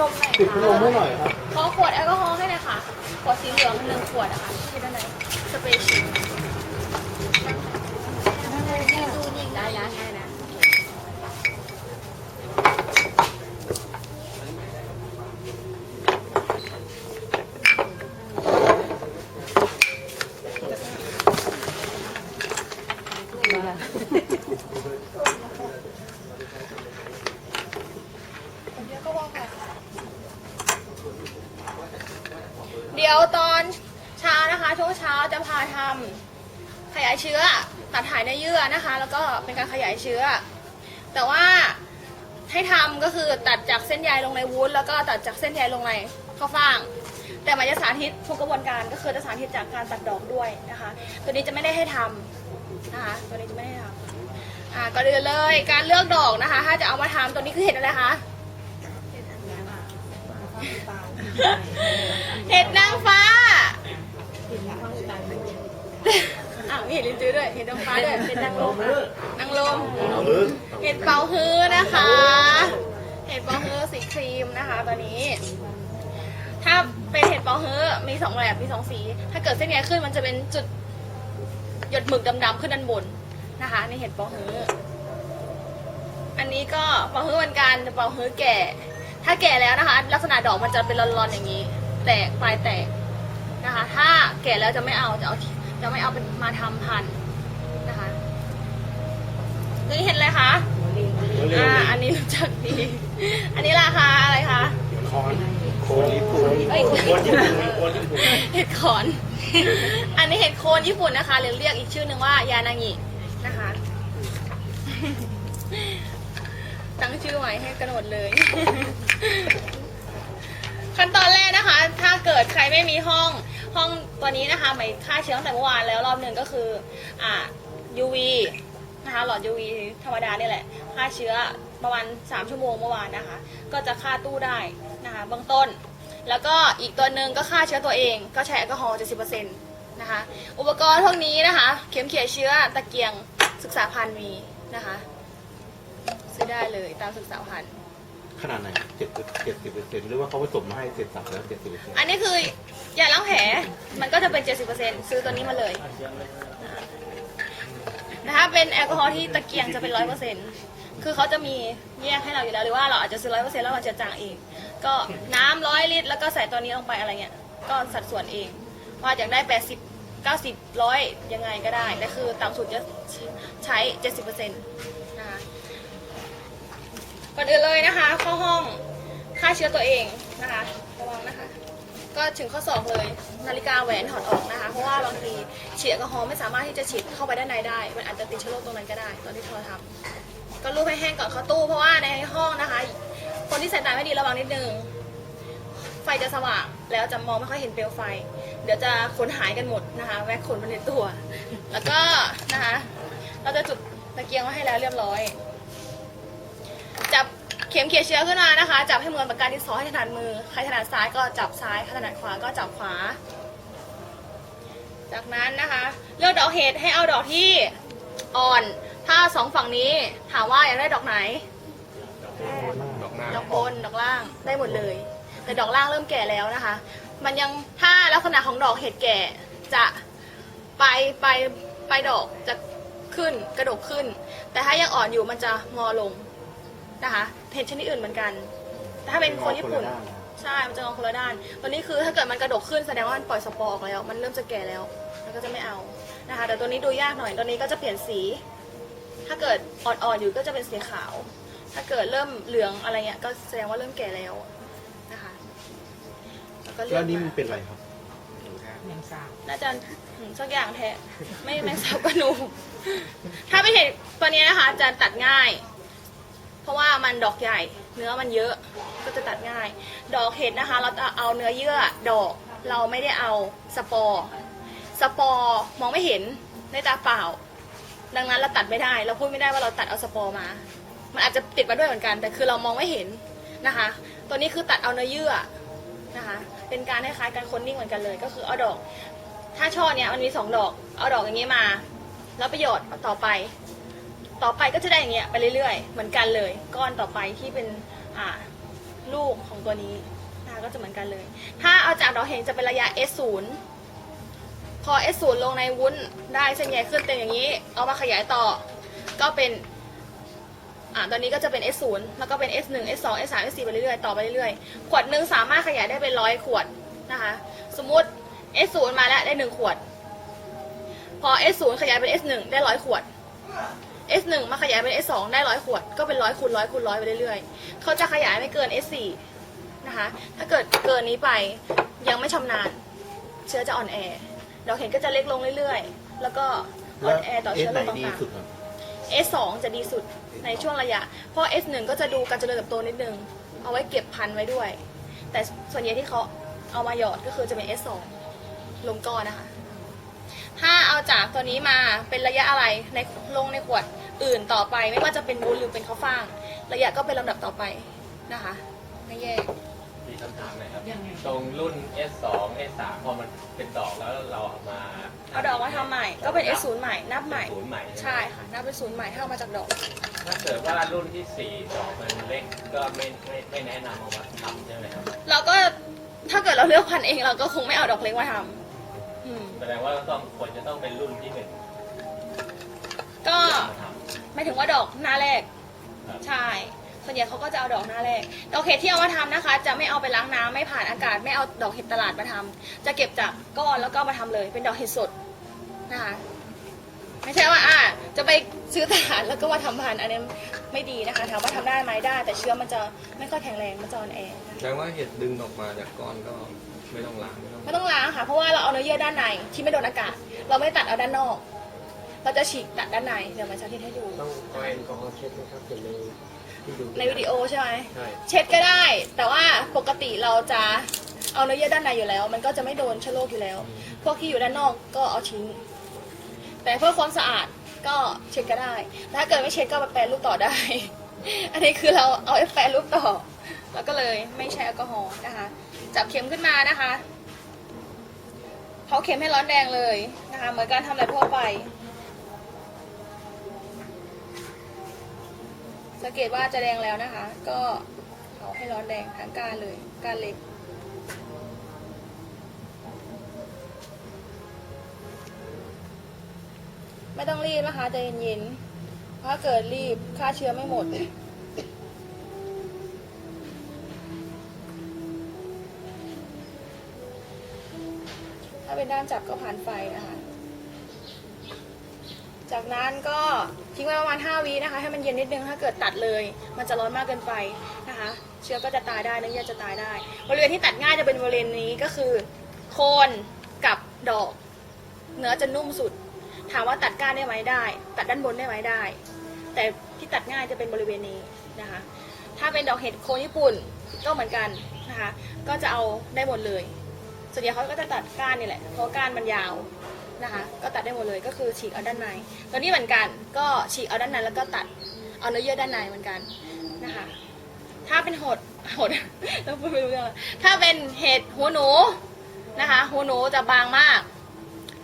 ลมหน่อยปิดพัดลมให้หน่อยครับขอขวดแอลกอฮอล์ให้หน่อยค่ะ ขวดสีเหลืองหนึ่งขวดอะค่ะที่ด้านในสเปรย์ฉีดดูนี่ได้แล้วได้นะเดี๋ยวก็ว่าไปเดี๋ยวตอนเช้านะคะช่วงเช้าจะพาทำขยายเชื้อ ตัดถ่ายในเยื่อนะคะ แล้วก็เป็นการขยายเชื้อ แต่ว่าให้ทำก็คือตัดจากเส้นใยลงในวุ้นแล้วก็ตัดจากเส้นใยลงในข้าวฟ่าง แต่มันจะสาธิตทุกกระบวนการก็คือจะสาธิตจากการตัดดอกด้วยนะคะ ตัวนี้จะไม่ได้ให้ทำนะคะตัวนี้จะไม่ได้ทำอ่าก็เดือนเลยการเลือกดอกนะคะ ถ้าจะเอามาทำตัวนี้คือเห็ดอะไรคะเห็ดนางฟ้าอ้าวมี เห็ดลินจือด้วย เห็ดนางฟ้าด้วยเห็ดนางลมนางลมเห็ดเป่าฮื้อนะคะ เห็ดเป่าฮื้อสีครีมนะคะตัวนี้ ถ้าเป็นเห็ดเป่าฮื้อมีสองแบบมีสองสี ถ้าเกิดเส้นใยขึ้นมันจะเป็นจุดหยดหมึกดำๆขึ้นด้านบนนะคะในเห็ดเป่าฮื้ออันนี้ก็เป่าฮื้อเหมือนกันแต่เป่าฮื้อแก่ ถ้าแก่แล้วนะคะ ลักษณะดอกมันจะเป็นรอนๆอย่างนี้ แตกปลายแตกนะคะ ถ้าแก่แล้วจะไม่เอาจะเอา จะไม่เอาเป็นมาทำพันธุ์นะคะนี่เห็นอะไรคะอ่าอันนี้รู้จักดี อันนี้ราคาอะไรคะคอนโคนญี่ปุ่นเอ้ยโคนญี่ปุ่นโคนญี่ปุ่นเห็ดขอน อันนี้เห็ดโคนญี่ปุ่นนะคะหรือเรียกอีกชื่อหนึ่งว่ายานางินะคะตั้งชื่อไว้ให้กระโดดเลย ขั้นตอนแรกนะคะ ถ้าเกิดใครไม่มีห้อง ห้องตัวนี้นะคะหมายฆ่าเชื้อตั้งแต่เมื่อวานแล้วรอบหนึ่งก็คืออ่า UV นะคะหลอด UV ธรรมดาเนี่ยแหละฆ่าเชื้อประมาณ 3 ชั่วโมงเมื่อวานนะคะ ก็จะฆ่าตู้ได้นะคะเบื้องต้น แล้วก็อีกตัวหนึ่งก็ฆ่าเชื้อตัวเอง ก็ใช้แอลกอฮอล์70%นะคะ อุปกรณ์พวกนี้นะคะ เข็มเขี่ยเชื้อตะเกียงศึกษาพันธ์มีนะคะ ซื้อได้เลยตามศึกษาพันธ์ ขนาดไหนเจ็ดเจ็ดสิบเปอร์เซ็นต์หรือว่าเขาผสมมาให้เสร็จสับแล้วเจ็ดสิบเปอร์เซ็นต์อันนี้คือยาล้างแผลมันก็จะเป็น 70%ซื้อตัวนี้มาเลยนะคะเป็นแอลกอฮอล์ที่ตะเกียงจะเป็น 100%คือเขาจะมีแยกให้เราอยู่แล้วหรือว่าเราอาจจะซื้อ 100%แล้วเราจะจางเองก็น้ำร้อยลิตรแล้วก็ใส่ตัวนี้ลงไปอะไรเงี้ยก็สัดส่วนเอง ว่าอยากได้ 80 90ร้อยยังไงก็ได้แต่คือต่ำสุดจะใช้ 70%นะคะ ก่อนอื่นเลยนะคะ เข้าห้องฆ่าเชื้อตัวเองนะคะระวังนะคะ ก็ถึงข้อศอกเลยนาฬิกาแหวนถอดออกนะคะ เพราะว่าบางทีฉีดแอลกอฮอล์ไม่สามารถที่จะฉีดเข้าไปด้านในได้ มันอาจจะติดเชื้อโรคตรงนั้นก็ได้ตอนที่เราทำก็รูปให้แห้งก่อนเข้าตู้ เพราะว่าในห้องนะคะ คนที่สายตาไม่ดีระวังนิดนึงไฟจะสว่างแล้วจะมองไม่ค่อยเห็นเปลวไฟ เดี๋ยวจะขนหายกันหมดนะคะแวกขนมันในตัว แล้วก็นะคะ เราจะจุดตะเกียงไว้ให้แล้วเรียบร้อย เข็มเขียเชื้อขึ้นมานะคะ จับให้เหมือนปากกาที่ซอให้ถนัดมือ ใครถนัดซ้ายก็จับซ้ายใครถนัดขวาก็จับขวา จากนั้นนะคะ เลือกดอกเห็ดให้เอาดอกที่อ่อน ถ้าสองฝั่งนี้ถามว่าอยากได้ดอกไหน ดอกหน้าดอกบนดอกล่างได้หมดเลย แต่ดอกล่างเริ่มแก่แล้วนะคะ มันยังถ้าลักษณะของดอกเห็ดแก่จะปลายปลายปลายดอกจะขึ้นกระดกขึ้น แต่ถ้ายังอ่อนอยู่มันจะงอลง นะคะเห็ดชนิดอื่นเหมือนกัน แต่ถ้าเป็นคนญี่ปุ่น ใช่มันจะงอคนละด้านตอนนี้คือถ้าเกิดมันกระดกขึ้นแสดงว่ามันปล่อยสปอร์ออกแล้ว มันเริ่มจะแก่แล้ว มันก็จะไม่เอานะคะ แต่ตัวนี้ดูยากหน่อย ตัวนี้ก็จะเปลี่ยนสี ถ้าเกิดอ่อนๆอยู่ก็จะเป็นสีขาว ถ้าเกิดเริ่มเหลืองอะไรเงี้ยก็แสดงว่าเริ่มแก่แล้วนะคะแล้วก็เลืแล้อวกนี่มามันเป็นอะไรครับน่าจะอืมสักอย่างแท้ไม่แมงสาบกระหนู ถ้าไม่เห็นตัวนี้นะคะจะตัดง่ายเพ ราะว่ามันดอกใหญ่เนื้อมันเยอะก็จะตัดง่าย ดอกเห็ดนะคะ เราจะเอาเนื้อเยื่อดอกเราไม่ได้เอาสปอร์สปอร์มองไม่เห็นด้วยตาเปล่า ดังนั้นเราตัดไม่ได้ เราพูดไม่ได้ว่าเราตัดเอาสปอร์มา มันอาจจะติดมาด้วยเหมือนกัน แต่คือเรามองไม่เห็นนะคะ ตัวนี้คือตัดเอาเนื้อเยื่อนะคะ เป็นการคล้ายๆการคนนิ่งเหมือนกันเลย ก็คือเอาดอก ถ้าช่อเนี่ยมันมีสองดอก เอาดอกอย่างนี้มา แล้วประโยชน์ต่อไป ต่อไปก็จะได้อย่างเงี้ยไปเรื่อยๆ เหมือนกันเลย ก้อนต่อไปที่เป็นอ่าลูกของตัวนี้นะคะก็จะเหมือนกันเลย ถ้าเอาจากดอกเห็นจะเป็นระยะ S0 พอ S0 ลงในวุ้นได้เส้นใยขึ้นเต็มอย่างนี้ เอามาขยายต่อก็เป็นอ่าตอนนี้ก็จะเป็น S0 แล้วก็เป็น S1 S2 S3 S4 ไปเรื่อยๆ ต่อไปเรื่อยๆ ขวดหนึ่งสามารถขยายได้เป็นร้อยขวดนะคะ สมมุติ S0 มาแล้วได้หนึ่งขวด พอ S0 ขยายเป็น S1 ได้ร้อยขวด S1 มาขยายเป็น S2 ได้ร้อยขวด ก็เป็นร้อยคูณร้อยคูณร้อยไปเรื่อยๆ เขาจะขยายไม่เกิน S4 นะคะ ถ้าเกิดเกินนี้ไปยังไม่ชำนาญ เชื้อจะอ่อนแอดอกเห็นก็จะเล็กลงเรื่อยๆ แล้วก็อ่แล้อวนแอต่อเอสเชื้อไหนโรคดีต่างสุดครับๆ S2 จะดีสุดในช่วงระยะ เพราะ S1 ก็จะดูการเจริญเติบโตนิดนึง เอาไว้เก็บพันธุ์ไว้ด้วย แต่ส่วนใหญ่ที่เขาเอามาหยอดก็คือจะเป็น S2 ลงก้อนนะคะ ถ้าเอาจากตัวนี้มาเป็นระยะอะไรในลงในขวด อื่นต่อไปไม่ว่าจะเป็นวุ้นหรือเป็นข้าวฟ่าง ระยะก็เป็นลำดับต่อไปนะคะ ไม่แยก มีคำถามหนะครับตรงรุ่น S2 S3 พอมันเป็นดอกแล้วเราเอามาเอาดอกมาทำใหม่ก็เป็น S0 ใหม่นับใหม่ ศูนย์ใหม่ใช่ค่ะนับเป็นศูนย์ใหม่ถ้าเอามาจากดอก ถ้าเกิดว่ารุ่นที่4ดอกมันเล็กก็ไม่ไม่ไม่แนะนำเอามาทำใช่ไหมครับเราก็ถ้าเกิดเราเลือกพันธุ์เองเราก็คงไม่เอาดอกเล็กมาทำอืมแสดงว่าต้องควรจะต้องเป็นรุ่นที่หนึ่งก็มาทำ ไม่ถึงว่าดอกหน้าแรกครับใช่ส่วนใหญ่เขาก็จะเอาดอกหน้าแรก ดอกเห็ดที่เอามาทำนะคะ จะไม่เอาไปล้างน้ำไม่ผ่านอากาศ ไม่เอาดอกเห็ดตลาดมาทำจะเก็บจากก้อนแล้วก็มาทำเลย เป็นดอกเห็ดสดนะคะ ไม่ใช่ว่าอะจะไปซื้อตลาดแล้วก็มาทำพันธุ์อันนี้ไม่ดีนะคะถามว่าทำได้ไหมได้ แต่เชื้อมันจะไม่ค่อยแข็งแรงมันจะอ่อนแอนะคะแปลว่าเห็ดดึงออกมาจากก้อนก็ไม่ต้องล้างไม่ต้อง ไม่ต้องล้างค่ะ เพราะว่าเราเอาเนื้อเยื่อด้านในที่ไม่โดนอากาศ เราไม่ตัดเอาด้านนอก เราจะฉีกตัดด้านในเดี๋ยวมาสาธิตให้ดู ต้องเอาแอลกอฮอล์เช็ดไหมครับเห็นในที่ดูในวิดีโอใช่ไหม ใช่เช็ดก็ได้ แต่ว่าปกติเราจะเอาเนื้อเยื่อด้านในอยู่แล้ว มันก็จะไม่โดนเชื้อโรคอยู่แล้ว พวกที่อยู่ด้านนอกก็เอาทิ้ง แต่เพื่อความสะอาดก็เช็ดก็ได้ถ้าเกิดไม่เช็ดก็มาแปรรูปต่อได้ อันนี้คือเราเอาไปแปรรูปต่อ แล้วก็เลยไม่ใช้แอลกอฮอล์นะคะ จับเข็มขึ้นมานะคะเผาเข็มให้ร้อนแดงเลยนะคะ เหมือนการทำอะไรทั่วไป สังเกตว่าจะแดงแล้วนะคะ ก็เผาให้ร้อนแดงทั้งกานเลย กานเล็ก ไม่ต้องรีบนะคะใจเย็นๆถ้าเกิดรีบฆ่าเชื้อไม่หมดถ้าเป็นด้ามจับก็ผ่านไฟนะคะ จากนั้นก็ทิ้งไว้ประมาณ 5วินะคะ ให้มันเย็นนิดนึง ถ้าเกิดตัดเลย มันจะร้อนมากเกินไปนะคะ เชื้อก็จะตายได้เนื้อเยื่อจะตายได้ บริเวณที่ตัดง่ายจะเป็นบริเวณนี้ก็คือ โคนกับดอก เนื้อจะนุ่มสุด ถามว่าตัดก้านได้ไหมได้ ตัดด้านบนได้ไหมได้ แต่ที่ตัดง่ายจะเป็นบริเวณนี้นะคะ ถ้าเป็นดอกเห็ดโคนญี่ปุ่นก็เหมือนกันนะคะ ก็จะเอาได้หมดเลย ส่วนใหญ่เขาก็จะตัดก้านนี่แหละ เพราะก้านมันยาว นะคะ ก็ตัดได้หมดเลยก็คือฉีกเอาด้านในตัวนี้เหมือนกันก็ฉีกเอาด้านในแล้วก็ตัดเอาเนื้อเยื่อด้านในเหมือนกันนะคะ ถ้าเป็นหดหดต้องพูดไม่รู้เรื่องแล้วถ้าเป็นเห็ดหัวหนูนะคะ หัวหนูจะบางมาก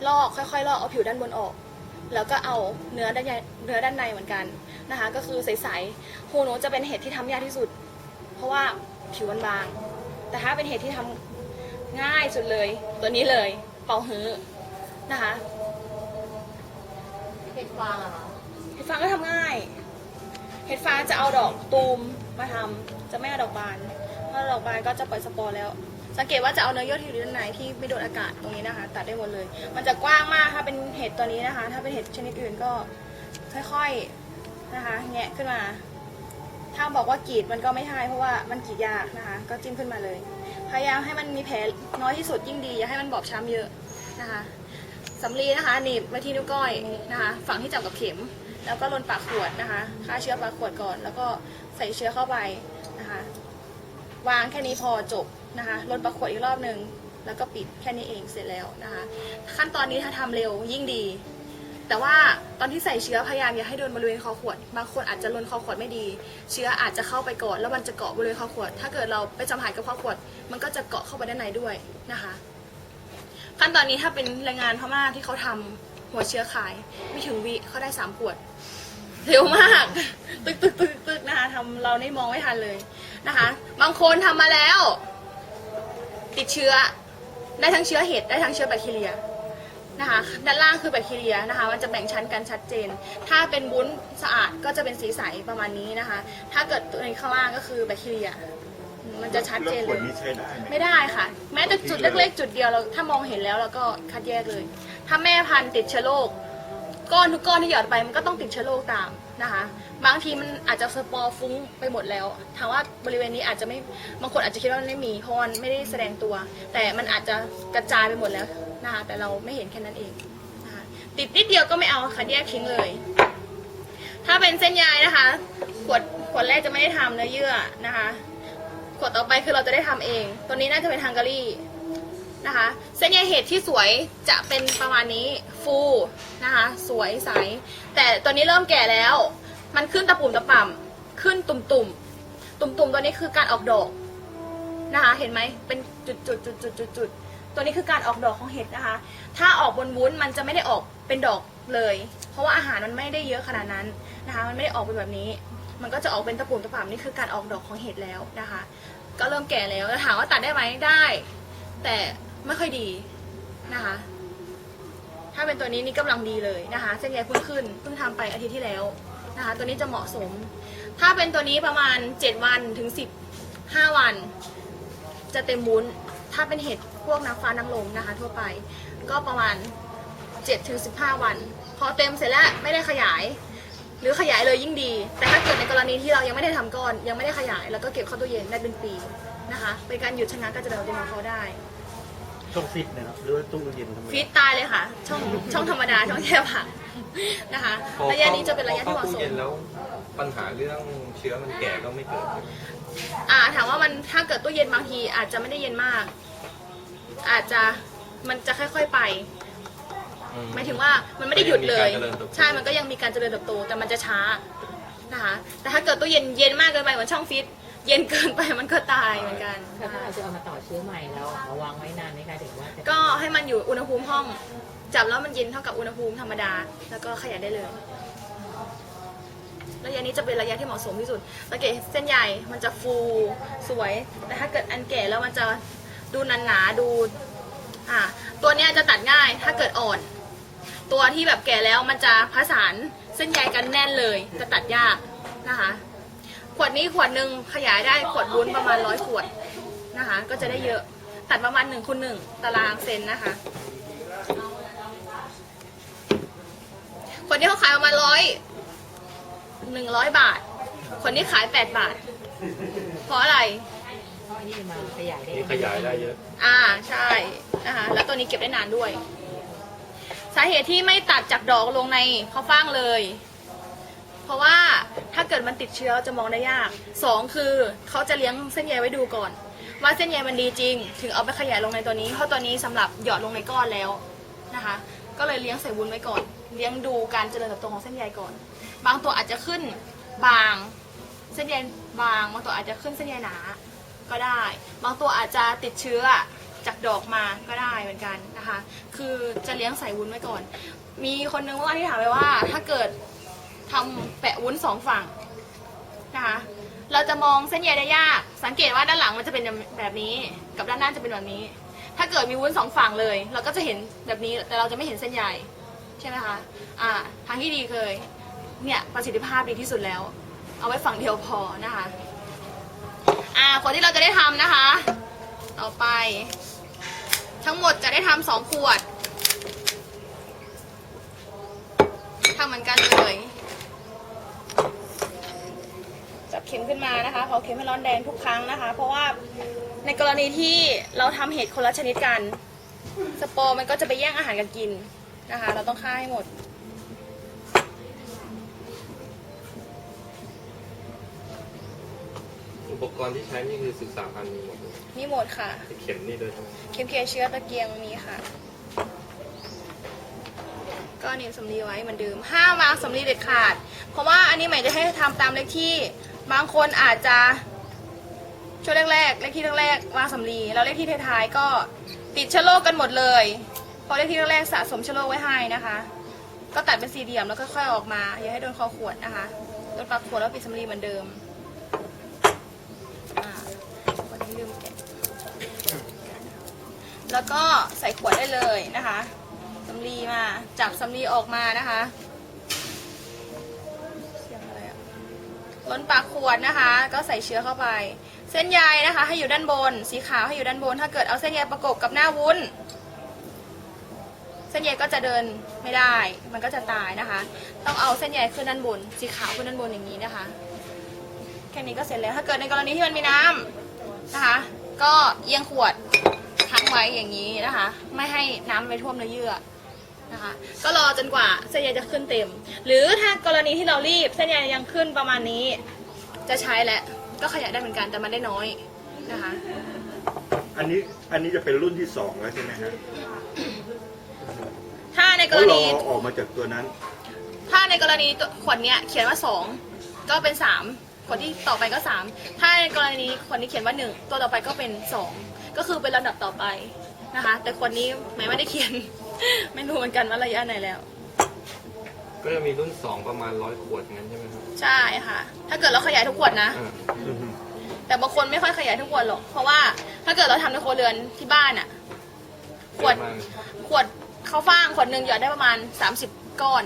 ลอกค่อยๆลอกเอาผิวด้านบนออก แล้วก็เอาเนื้อด้านในเนื้อด้านในเหมือนกันนะคะ ก็คือใสๆหัวหนูจะเป็นเห็ดที่ทำยากที่สุด เพราะว่าผิวมันบาง แต่ถ้าเป็นเห็ดที่ทำง่ายสุดเลย ตัวนี้เลย เป่าฮื้อ นะคะเห็ดฟางอะคะเห็ดฟางก็ทำง่าย เห็ดฟางจะเอาดอกตูมมาทำจะไม่เอาดอกบานถ้าดอกบานก็จะปล่อยสปอร์แล้ว สังเกตว่าจะเอาเนื้อเยื่อที่อยู่ด้านในที่ไม่โดนอากาศตรงนี้นะคะ ตัดได้หมดเลย มันจะกว้างมากถ้าเป็นเห็ดตัวนี้นะคะ ถ้าเป็นเห็ดชนิดอื่นก็ค่อยๆนะคะแงะขึ้นมา ถ้าบอกว่ากรีดมันก็ไม่ใช่เพราะว่ามันกรีดยากนะคะ ก็จิ้มขึ้นมาเลย พยายามให้มันมีแผลน้อยที่สุดยิ่งดีอย่าให้มันบอบช้ำเยอะนะคะ สำลีนะคะหนีบไว้ที่นิ้วก้อยนะคะฝั่งที่จับกับเข็ม แล้วก็ลนปากขวดนะคะฆ่าเชื้อปากขวดก่อน แล้วก็ใส่เชื้อเข้าไปนะคะวางแค่นี้พอจบนะคะลนปากขวดอีกรอบหนึ่งแล้วก็ปิดแค่นี้เองเสร็จแล้วนะคะ ขั้นตอนนี้ถ้าทำเร็วยิ่งดี แต่ว่าตอนที่ใส่เชื้อพยายามอย่าให้โดนบริเวณคอขวด บางคนอาจจะลนคอขวดไม่ดี เชื้ออาจจะเข้าไปก่อนแล้วมันจะเกาะบริเวณคอขวด ถ้าเกิดเราไปสัมผัสกับคอขวด มันก็จะเกาะเข้าไปด้านในด้วยนะคะ ขั้นตอนนี้ถ้าเป็นแรงงานพม่าที่เขาทำหัวเชื้อขาย ไม่ถึงวิเขาได้สามขวด เร็วมาก ตึกตึกตึกตึกนะคะทำเราได้มองไม่ทันเลยนะคะ บางคนทำมาแล้ว ติดเชื้อ ได้ทั้งเชื้อเห็ดได้ทั้งเชื้อแบคทีเรียนะคะด้านล่างคือแบคทีเรียนะคะ มันจะแบ่งชั้นกันชัดเจน ถ้าเป็นวุ้นสะอาดก็จะเป็นสีใสประมาณนี้นะคะ ถ้าเกิดตัวในข้างล่างก็คือแบคทีเรีย มันจะชัดเจนขเลวดยนี้ใช้ได้ไหมไม่ได้ค่ะ แม้แต่จุดเล็กๆจุดเดียวเราถ้ามองเห็นแล้วเราก็คัดแยกเลย ถ้าแม่พันธุ์ติดเชื้อโรคก้อนทุกก้อนที่หยอดไปมันก็ต้องติดเชื้อโรคตามนะคะ บางทีมันอาจจะสปอร์ฟุ้งไปหมดแล้วถามว่าบริเวณนี้อาจจะไม่บางคนอาจจะคิดว่ามันไม่มีเพราะมันไม่ได้แสดงตัว แต่มันอาจจะกระจายไปหมดแล้วนะคะแต่เราไม่เห็นแค่นั้นเองนะคะติดนิดเดียวก็ไม่เอาคัดแยกทิ้งเลย ถ้าเป็นเส้นใยนะคะขวดขวดแรกจะไม่ได้ทำเนื้อเยื่อนะคะ ขวดต่อไปคือเราจะได้ทำเอง ตัวนี้น่าจะเป็นฮังการีนะคะ เส้นใยเห็ดที่สวยจะเป็นประมาณนี้ฟูนะคะ สวยใส แต่ตัวนี้เริ่มแก่แล้ว มันขึ้นตะปุ่มตะป่ำขึ้นตุ่มตุ่มตุ่มตุ่มตัวนี้คือการออกดอกนะคะ เห็นไหมเป็นจุดจุดจุดจุดจุดจุดตัวนี้คือการออกดอกของเห็ดนะคะ ถ้าออกบนวุ้นมันจะไม่ได้ออกเป็นดอกเลย เพราะว่าอาหารมันไม่ได้เยอะขนาดนั้นนะคะ มันไม่ได้ออกเป็นแบบนี้ มันก็จะออกเป็นตะปุ่มตะป่ำนี่คือการออกดอกของเห็ดแล้วนะคะ ก็เริ่มแก่แล้วถามว่าตัดได้ไหมได้ แต่ไม่ค่อยดีนะคะ ถ้าเป็นตัวนี้นี่กำลังดีเลยนะคะ เส้นใยพิ่งขึ้นเพิ่งทำไปอาทิตย์ที่แล้วนะคะ ตัวนี้จะเหมาะสม ถ้าเป็นตัวนี้ประมาณ 7 วันถึง 15 วัน จะเต็มวุ้น ถ้าเป็นเห็ดพวกน้ำฟ้าน้ำลมนะคะ ทั่วไปก็ประมาณ7ถึง15 วัน พอเต็มเสร็จแล้วไม่ได้ขยาย หรือขยายเลยยิ่งดี แต่ถ้าเกิดในกรณีที่เรายังไม่ได้ทำก้อน ยังไม่ได้ขยาย แล้วก็เก็บเข้าตู้เย็นได้เป็นปีนะคะ เป็นการหยุดชะงักการเจริญเติบโตของเขาได้ ช่องฟิตนะครับหรือว่าตู้เย็นทำไมฟีดตายเลยค่ะ ช่องช่องธรรมดาช่องแคบค่ะนะคะพอระยะนี้จะเป็นระยะที่เหพอมาะเข้าสตู้เย็มนแล้วปัญหาเรื่องเชื้อมันแก่ก็ไม่เกิดใช่ไหมอ่าถามว่ามันถ้าเกิดตู้เย็นบางทีอาจจะไม่ได้เย็นมาก อาจจะมันจะค่อย ๆไป อืหมายถึงว่ามันไม่ได้หยุดเลยก็งมีการจริญเติบโต ใช่ มันก็ยังมีการเจริญเติบโตแต่มันจะช้านะคะ แต่ถ้าเกิดตู้เย็นเย็นมากเกินไปเหมือนช่องฟิตเย็นเกินไปมันก็ตายเหมือนกัน ถ้าเราจะเอามาต่อเชื้อใหม่แล้วเอามาวางไว้นานไหมคะถึงว่าจะก็ให้มันอยู่อุณหภูมิห้อง จับแล้วมันเย็นเท่ากับอุณหภูมิธรรมดา แล้วก็ขยายได้เลยระยะนี้จะเป็นระยะที่เหมาะสมที่สุดสังเกตเส้นใหญ่มันจะฟูสวย แต่ถ้าเกิดอันแก่แล้วมันจะดูหนาหนาๆดู อ่าตัวเนี้ยจะตัดง่าย ถ้าเกิดอ่อน ตัวที่แบบแก่แล้วมันจะผสานเส้นใยกันแน่นเลยจะตัดยากนะคะ ขวดนี้ขวดหนึ่งขยายได้ขวดวุ้นประมาณร้อยขวดนะคะ ก็จะได้เยอะตัดประมาณหนึ่งคูณหนึ่งตารางเซนนะคะคนที่เขาขายประมาณร้อยหนึ่งร้อยบาท คนที่ขายแปดบาท เพราะอะไรนี่มาขยายได้ นี่ขยายได้เยอะ อ่าใช่นะคะแล้วตัวนี้เก็บได้นานด้วย สาเหตุที่ไม่ตัดจากดอกลงในข้าวฟ่างเลย เพราะว่าถ้าเกิดมันติดเชื้อจะมองได้ยากสองคือเขาจะเลี้ยงเส้นใยไว้ดูก่อน ว่าเส้นใยมันดีจริง ถึงเอาไปขยายลงในตัวนี้ เพราะตัวนี้สำหรับหยอดลงในก้อนแล้วนะคะ ก็เลยเลี้ยงใส่วุ้นไว้ก่อน เลี้ยงดูการเจริญเติบโตของเส้นใยก่อน บางตัวอาจจะขึ้นบางเส้นใยบางบางตัวอาจจะขึ้นเส้นใยหนาก็ได้ บางตัวอาจจะติดเชื้อ จากดอกมาก็ได้เหมือนกันนะคะ คือจะเลี้ยงใส่วุ้นไว้ก่อน มีคนนึงเมื่าที่ถามไปว่า ถ้าเกิดทำแปะวุ้นสองฝั่งนะคะ เราจะมองเส้นใยได้ยาก สังเกตว่าด้านหลังมันจะเป็นแบบนี้ กับด้านหน้าจะเป็นแบบนี้ ถ้าเกิดมีวุ้นสองฝั่งเลย เราก็จะเห็นแบบนี้ แต่เราจะไม่เห็นเส้นใยใช่ไหมคะ อ่า ทางที่ดีเคย เนี่ยประสิทธิภาพดีที่สุดแล้ว เอาไว้ฝั่งเดียวพอนะคะ อ่า คนที่เราจะได้ทำนะคะ ต่อไป ทั้งหมดจะได้ทำสองขวดทำเหมือนกันเลยจับเข็มขึ้นมานะคะขอเข็มให้ร้อนแดงทุกครั้งนะคะ เพราะว่าในกรณีที่เราทำเห็ดคนละชนิดกัน สปอร์มันก็จะไปแย่งอาหารกันกินนะคะ เราต้องฆ่าให้หมด ปกรณ์ที่ใช้นี่คือศึกษาพันธุ์มีหมดเลยนี่หมดค่ะ เข็มนี่ด้วยใช่ไหมเข็มเขียเชื้อตะเกียงมีค่ะ ก็เนียสำลีไว้เหมือนเดิมห้ามวางสำลีเด็ดขาด เพราะว่าอันนี้หมายจะให้ทำตามเลขที่ บางคนอาจจะช่วงแรกๆเลขที่แรกๆวางสำลีแล้วเลขที่ท้ายๆก็ติดเชื้อโรคกันหมดเลยเพราะเลขที่แรกๆสะสมเชื้อโรคไว้ให้นะคะ ก็ตัดเป็นสี่เหลี่ยมแล้วก็ค่อยๆออกมาอย่าให้โดนคอขวดนะคะโดนปากขวดแล้วปิดสำลีเหมือนเดิม แล้วก็ใส่ขวดได้เลยนะคะสำลีมาจับสำลีออกมานะคะเสียงอะไรอะล้นปากขวดนะคะ ก็ใส่เชื้อเข้าไป เส้นใยนะคะ ให้อยู่ด้านบน สีขาวให้อยู่ด้านบน ถ้าเกิดเอาเส้นใยประกบกับหน้าวุ้น เส้นใยก็จะเดินไม่ได้ มันก็จะตายนะคะ ต้องเอาเส้นใยขึ้นด้านบน สีขาวขึ้นด้านบนอย่างนี้นะคะ แค่นี้ก็เสร็จแล้ว ถ้าเกิดในกรณีที่มันมีน้ำ นะคะ ก็เอียงขวดค้างไว้อย่างนี้นะคะ ไม่ให้น้ำไปท่วมเนื้อเยื่อนะคะ ก็รอจนกว่าเส้นใยจะขึ้นเต็ม หรือถ้ากรณีที่เรารีบเส้นใยยังขึ้นประมาณนี้ จะใช้แล้วก็ขยายได้เหมือนกันแต่มันได้น้อยนะคะ อันนี้อันนี้จะเป็นรุ่นที่สองแล้วใช่ไหมฮะถ้าในเพกรราะเราณีออกมาจากตัวนั้น ถ้าในกรณีตัวขวดเนี้ยเขียนว่าสองก็เป็นสาม ขวดที่ต่อไปก็สามถ้าในกรณีขวดนี้เขียนว่าหนึ่งตัวต่อไปก็เป็นสองก็คือเป็นลำดับต่อไปนะคะ แต่ขวดนี้ไม่ไม่ได้เขียน ไม่รู้เหมือนกันว่าระยะไหนแล้ว ก็จะมีรุ่นสองประมาณร้อยขวดงั้นใช่ไหมครับใช่ค่ะ ถ้าเกิดเราขยายทุกขวดนะ อ่าแต่บางคนไม่ค่อยขยายทุกขวดหรอก เพราะว่าถ้าเกิดเราทำในครัวเรือนที่บ้านอะขวดเยอะมากขวดข้าวฟ่างขวดหนึ่งหยอดได้ประมาณ30ก้อน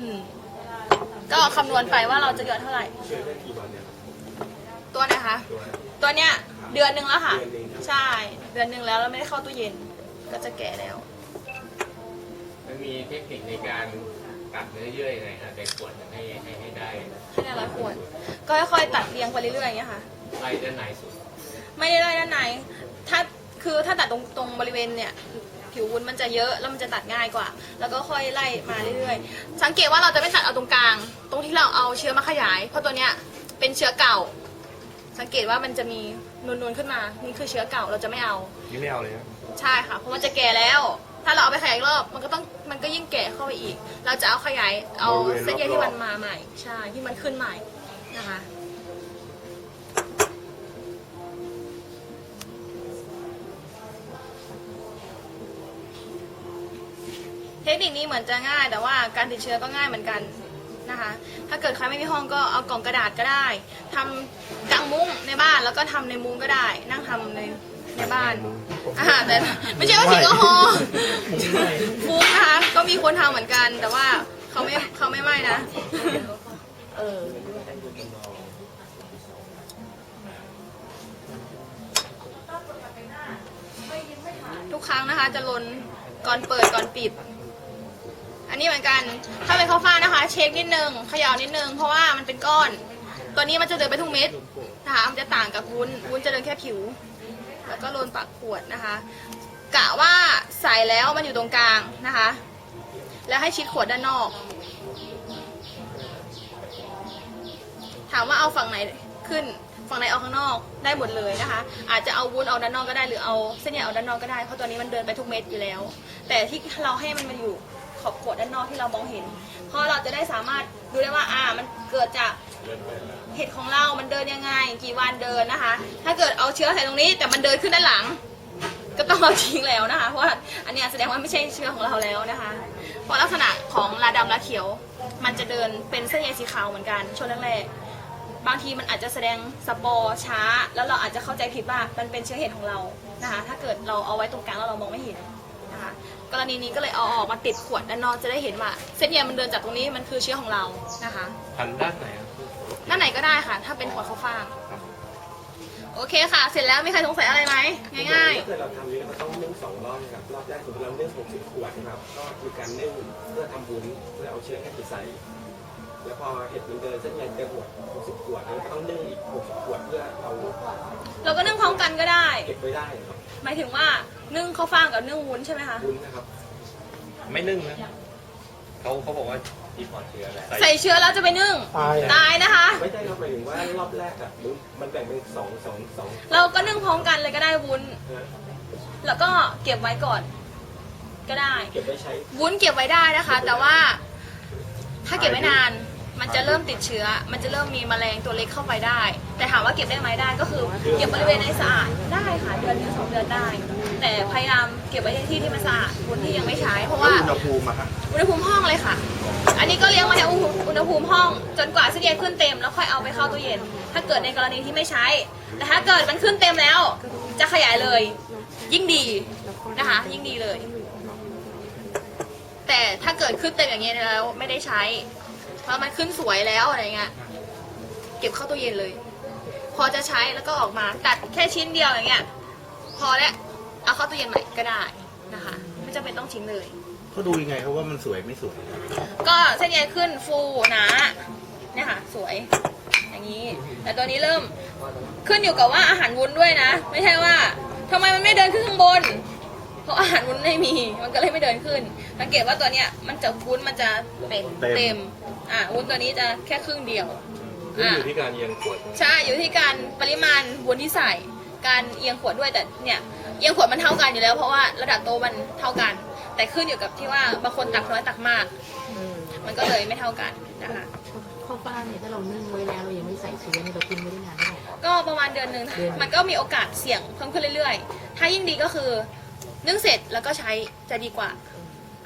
อืม ก็คำนวณไปว่าเราจะหยอดเท่าไหร่ ตัวไหนคะ ตัวเนี้ยเดือนหนึ่งแล้วค่ะ ใช่ เดือนหนึ่งแล้วแล้วไม่ได้เข้าตู้เย็น ก็จะแก่แล้ว มันมีเทคนิคในการตัดเนื้อเยื่อยังไงฮะในขวดให้ให้ให้ได้ให้ได้ร้อยขวด ก็ค่อยๆตัดเรียงไปเรื่อยๆอย่างเงี้ยค่ะไล่ด้านในสุด ไม่ได้ได้ด้านในถ้าคือถ้าตัดตรงตรงบริเวณเนี่ย ผิววุ้นมันจะเยอะแล้วมันจะตัดง่ายกว่า แล้วก็ค่อยไล่มาเรื่อยๆ สังเกตว่าเราจะไม่ตัดเอาตรงกลาง ตรงที่เราเอาเชื้อมาขยาย เพราะตัวเนี้ยเป็นเชื้อเก่า สังเกตว่ามันจะมีนูนๆขึ้นมา นี่คือเชื้อเก่าเราจะไม่เอา นี่ไม่เอาเลยนะใช่ค่ะ เพราะมันจะแก่แล้ว ถ้าเราเอาไปขยายอีกรอบ มันก็ต้อง มันก็ยิ่งแก่เข้าไปอีก เราจะเอาขยาย เอาบริเวณเส้นใยรอบๆที่มันมาใหม่ ใช่ ที่มันขึ้นใหม่นะคะ เทคนิคนี้เหมือนจะง่าย แต่ว่าการติดเชื้อก็ง่ายเหมือนกันนะคะ ถ้าเกิดใครไม่มีห้องก็เอากล่องกระดาษก็ได้ทำกลางมุ้งในบ้านแล้วก็ทำในมุ้งก็ได้ นั่งทำในในบ้านอ่าแต่ไม่ใช่ว่าถึงก็ฮอล์ฟุ้งนะคะก็มีคนทำเหมือนกัน แต่ว่าเขาไม่เขาไม่ไหม้นะเออทุกครั้งนะคะ จะลนก่อนเปิดก่อนปิด อันนี้เหมือนกัน ถ้าเป็นข้าวฟ่างนะคะ เช็คนิดนึงเขย่านิดนึง เพราะว่ามันเป็นก้อน ตัวนี้มันจะเดินไปทุกเม็ดนะคะ มันจะต่างกับวุ้น วุ้นจะเดินแค่ผิว แล้วก็โรนปากขวดนะคะ กะว่าใส่แล้วมันอยู่ตรงกลางนะคะ แล้วให้ชิดขวดด้านนอก ถามว่าเอาฝั่งไหนขึ้น ฝั่งไหนเอาข้างนอกได้หมดเลยนะคะ อาจจะเอาวุ้นเอาด้านนอกก็ได้หรือเอาเส้นใยเอาด้านนอกก็ได้ เพราะตัวนี้มันเดินไปทุกเม็ดอยู่แล้ว แต่ที่เราให้มันมาอยู่ อบขวดด้านนอกที่เรามองเห็น เพราะเราจะได้สามารถดูได้ว่าอ่ามันเกิดจากเห็ดของเรา มันเดินยังไง กี่วันเดินนะคะ ถ้าเกิดเอาเชื้อใส่ตรงนี้ แต่มันเดินขึ้นด้านหลัง ก็ต้องเอาทิ้งแล้วนะคะ เพราะว่าอันนี้แสดงว่าไม่ใช่เชื้อของเราแล้วนะคะ เพราะลักษณะของลาดำลาเขียว มันจะเดินเป็นเส้นใยสีขาวเหมือนกันช่วงแรกๆบางทีมันอาจจะแสดงสปอร์ช้า แล้วเราอาจจะเข้าใจผิดว่ามันเป็นเชื้อเห็ดของเรานะคะ ถ้าเกิดเราเอาไว้ตรงกลางแล้วเรามองไม่เห็น นะคะกรณีนี้ก็เลยเอาออกมาติดขวดด้านนอกจะได้เห็นว่า เส้นใยมันเดินจากตรงนี้มันคือเชื้อของเรานะคะพันด้านไหนครับด้านไหนก็ได้ค่ะ ถ้าเป็นขวดข้าวฟ่างโอเคค่ะ เสร็จแล้วมีใครสงสัยอะไรไหมง่ายถ้าเกิดเราทำนี้เราต้องนึ่งสองรอบนะครับรอบแรกสมมติเรานึ่ง60ขวดนะครับก็คือการนึ่งเพื่อทำบุญเพื่อเอาเชื้อเห็ดไปใส่แล้วพอเห็ดมันเดินเส้นใยเต็มหมด60ขวดแล้วก็ต้องนึ่งอีก60ขวดเพื่อเอาๆเราก็นึ่งพร้อมกันก็ได้ เก็บไว้ได้ครับ หมายถึงว่านึ่งข้าวฟ่างกับนึ่งวุ้นใช่ไหมคะบุญนะครับ ไม่นึ่งนะเขาเขาบอกว่าที่ปลอดเชื้อแหละใส่เชื้อแล้วจะไปนึ่ง ตายตายนะคะ ไม่ใช่ครับหมายถึงว่ารอบแรกอะมันแบ่งเป็นสองสองสองเราก็นึ่งพร้อมกันเลยก็ได้วุ้น นะแล้วก็เก็บไว้ก่อน ก็ได้ เก็บไว้ใช้ วุ้นเก็บไว้ได้นะคะ แต่ว่า ถ้าเก็บไว้นาน มันจะเริ่มติดเชื้อ มันจะเริ่มมีแมลงตัวเล็กเข้าไปได้ แต่ถามว่าเก็บได้ไหมได้ก็คือ เก็บบริเวณให้สะอาดได้ค่ะเดือนหนึงสองเดือนได้ แต่พยายามเก็บไว้ในที่ที่มันสะอาดวุ้นที่ยังไม่ใช้เพราะแล้วว่า อุณหภูมิอะฮะอุณหภูมิห้องเลยค่ะ อันนี้ก็เลี้ยงมาในอุณหภูมิห้อง จนกว่าเส้นใยขึ้นเต็มแล้วค่อยเอาไปเข้าตู้เย็น ถ้าเกิดในกรณีที่ไม่ใช้ แต่ถ้าเกิดมันขึ้นเต็มแล้ว จะขยายเลย ยิ่งดีนะคะ ยิ่งดีเลย แต่ถ้าเกิดขึ้นเต็มอย่างเงี้ยแล้วไม่ได้ใช้เพราะมันขึ้นสวยแล้วอะไรเงี้ยเก็บเข้าตู้เย็นเลย พอจะใช้แล้วก็ออกมาตัดแค่ชิ้นเดียวอย่างเงี้ย พอแล้วเอาเข้าตู้เย็นใหม่ก็ได้นะคะ ไม่จำเป็นต้องชิ้นเลย เขาดูยังไงครับว่ามันสวยไม่สวย ก็เส้นใยขึ้นฟูหนาเนี่ยค่ะสวย อย่างนี้ แต่ตัวนี้เริ่มขึ้นอยู่กับว่าอาหารวุ้นด้วยนะ ไม่ใช่ว่าทำไมมันไม่เดินขึ้นข้างบน เพราะอาหารวุ้นไม่มี มันก็เลยไม่เดินขึ้น สังเกตว่าตัวเนี้ยมันจะวุ้นมันจะเต็มเต็มเต็มอะวุ้นตัวนี้จะแค่ครึ่งเดียว ขึ้นอะอยู่ที่การเอียงขวดใช่ อยู่ที่การปริมาณวุ้นที่ใส่ การเอียงขวดด้วยแต่เนี่ยเอียงขวดมันเท่ากันอยู่แล้ว เพราะว่าระดับโตะมันเท่ากัน แต่ขึ้นอยู่กับที่ว่าบางคนตักน้อยตักมากอืมมันก็เลยไม่เท่ากันนะคะข้าวฟ่างเนี่ยถ้าเรานึ่งไว้แล้วเรายังไม่ใส่เชื้อเนี่ยเรากินไม่ได้นานเท่าไหร่ ก็ประมาณเดือนหนึ่งเดือนหนึ่งมันก็มีโอกาสเสี่ยงเพิ่มขึ้นเรื่อยๆ ถ้ายิ่งดีก็คือ นึ่งเสร็จแล้วก็ใช้จะดีกว่า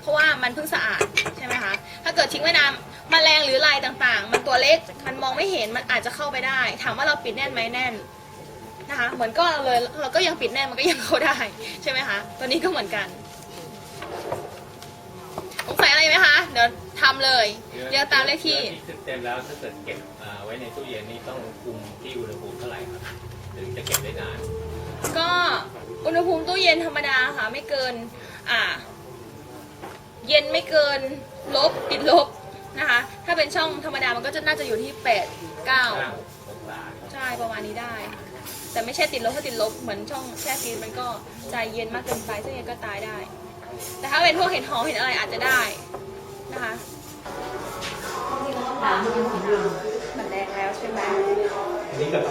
เพราะว่ามันเพิ่งสะอาดใช่ไหมคะ ถ้าเกิดทิ้งไว้นานมแมลงหรือลายต่างๆ มันตัวเล็กมันมองไม่เห็นมันอาจจะเข้าไปได้ ถามว่าเราปิดแน่นไหมแน่นนะคะ เหมือนก็เราเลยเราก็ยังปิดแน่นมันก็ยังเข้าได้ใช่ไหมคะตัวนี้ก็เหมือนกันสงสัยอะไรไหมคะเดี๋ยวทำเลยเรียงตามเลขที่ขึ้นเต็มแล้วถ้าเกิดเก็บอ่าไว้ในตู้เย็นนี่ต้องคุมที่อุณหภูมิเท่าไหร่ครับถึงจะเก็บได้นานก็ อุณหภูมิตู้เย็นธรรมดาค่ะ ไม่เกิน อ่า เย็นไม่เกิน ลบติดลบนะคะ ถ้าเป็นช่องธรรมดามันก็จะน่าจะอยู่ที่แปดเก้าองศาใช่ประมาณนี้ได้ แต่ไม่ใช่ติดลบถ้าติดลบเหมือนช่องแช่ฟรีซมันก็ใจเย็นมากเกินไปซึ่งยังก็ตายได้ แต่ถ้าเป็นพวกเห็ดหอมเห็ดอะไรอาจจะได้นะคะมันแดงแล้วใช่ไหมอันนี้กับเ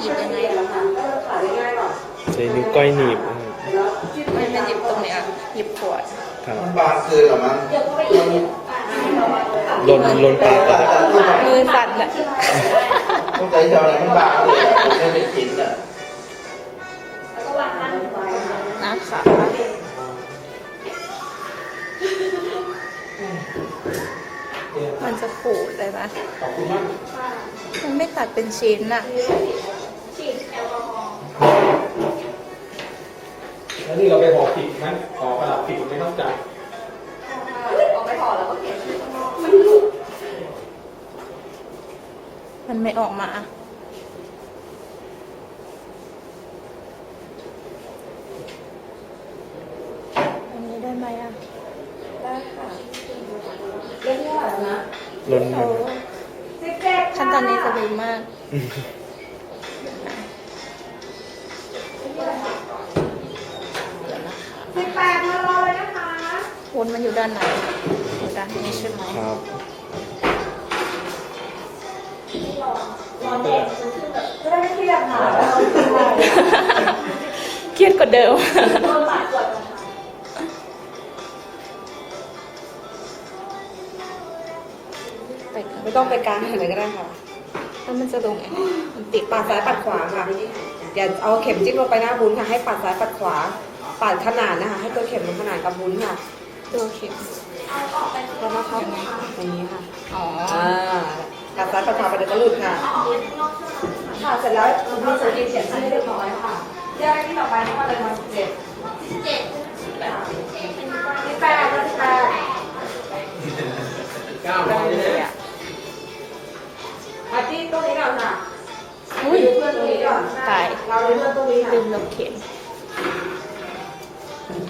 หยิบยังไงล่ะคะใช้นิ้วก้อยหนีบไม่เป็นหยิบตรงเนี้ยหยิบขวดครับมันบางเกินหรอมั้งลนลนปากก่อนมือสั่นอะต้องใจจะเอาอะไรมันบางเลยไม่ได้กินอะนะคะมันจะขูดเลยนะขอบคุณมากมันไม่ตัดเป็นชิ้นอะ นี่เราไปห่อผิดนะห่อประดับผิดไม่ต้องจ่ายมันไม่ออกมาอันนี้ได้ไหมอะได้ค่ะเรื่องนี้อะไรนะลนหมดขั้นตอนนี้จะดีมาก อยู่ด้านไหนอยู่ด้านนี้ใช่ไหมครับเครียดกว่าเดิมไปกันไม่ต้องไปกลางเลยก็ได้ค่ะแล้วมันจะลงยังไงมันติดปัดซ้ายปัดขวาค่ะอย่าเอาเข็มจิ้มลงไปหน้าวุ้นค่ะ ให้ปัดซ้ายปัดขวาปัดขนาดนะคะ ให้ตัวเข็มมันขนาดกับวุ้นค่ะ ตัวเข็มแล้วก็เข้าอย่างนี้ค่ะ อ๋อ อ่าปัดซ้ายปัดขวาไปเดี๋ยวก็หลุดค่ะ ค่ะ เสร็จแล้วมีสัญญาณเขียนชื่อเรียบร้อยค่ะแยกที่ต่อไปนี่มาเลยมาสิบเจ็ดสิบแปดสิบแปดเก้าได้ร้อยเลยอะอาที่ตรงนี้ก่อนค่ะอุ้ยดูเพื่อนตรงนี้ก่อนตายเราดูเพื่อนตรงนี้ค่ะลืมลบเข็ม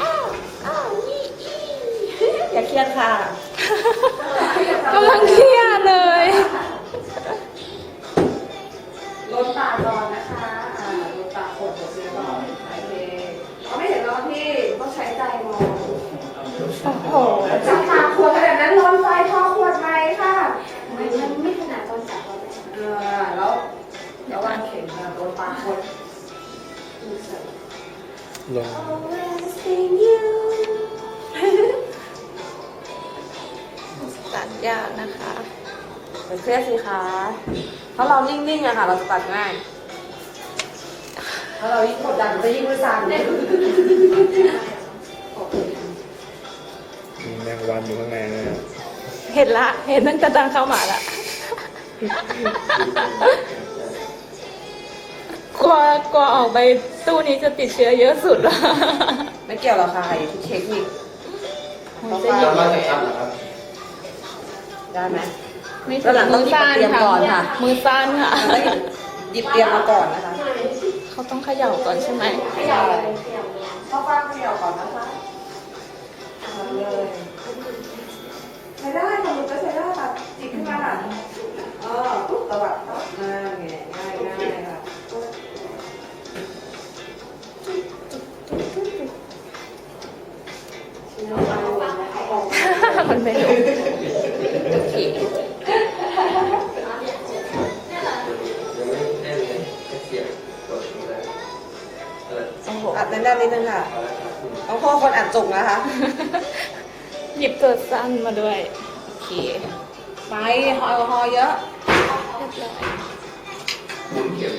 อ ย่าเครียดค่ะกำลังเครียดเลยลดตาก่อนนะคะอ่าลดตาขดหมดเลยก่อนโอเคเขาไม่เห็นน้องพี่ต้องใช้ใจมองโอ้โหจับตาขวดขนาดนั้นร้อนไฟพอขวดไหมค่ะมันไม่ขนาดตอนจับเราเลยเออแล้วระวังเข็มนะโดนตาขวดลง ไปเครียดสิคะถ้าเรานิ่งๆอะค่ะ เราจะตัดง่าย ถ้าเรายิ่งกดดันมันจะยิ่งมือสั่นเลยมีแมงวันอยู่ข้างในนะเห็นละ เห็นตั้งแต่ตอนเข้ามาละเกลัวกลัวออกไปตู้นี้จะติดเชื้อเยอะสุดอะไม่เกี่ยวหรอกค่ะอยู่ที่เทคนิคมันจะหยิบยังไงได้ไหมไม่แล้วหลังต้องมือสั้นหยิ บมาเตรียมก่อนค่ะมือสั้นค่ะเราต้องหยิบเตรียมมาก่อนนะคะ เขาต้องเขย่าก่อนใช่ไหมขยับเลยขยับเนี่ยเข้าฟ้างเขย่าก่อนนะคะทำเลยใช้ได้ค่ะมันก็ใช้ได้ค่ะจิบขึ้นมาค่ะเออปุ๊บตวัดเนาะง่ายไงง่ายง่ายค่ะมันไม่รู้ โอ้โหอัดแน่นๆนิดนึงค่ะต้องพ่อคนอัดจุกนะคะ หยิบตัวสั้นมาด้วย โอเคไปแอลกอฮอล์เยอะ เรียบร้อยหมุนเข็ม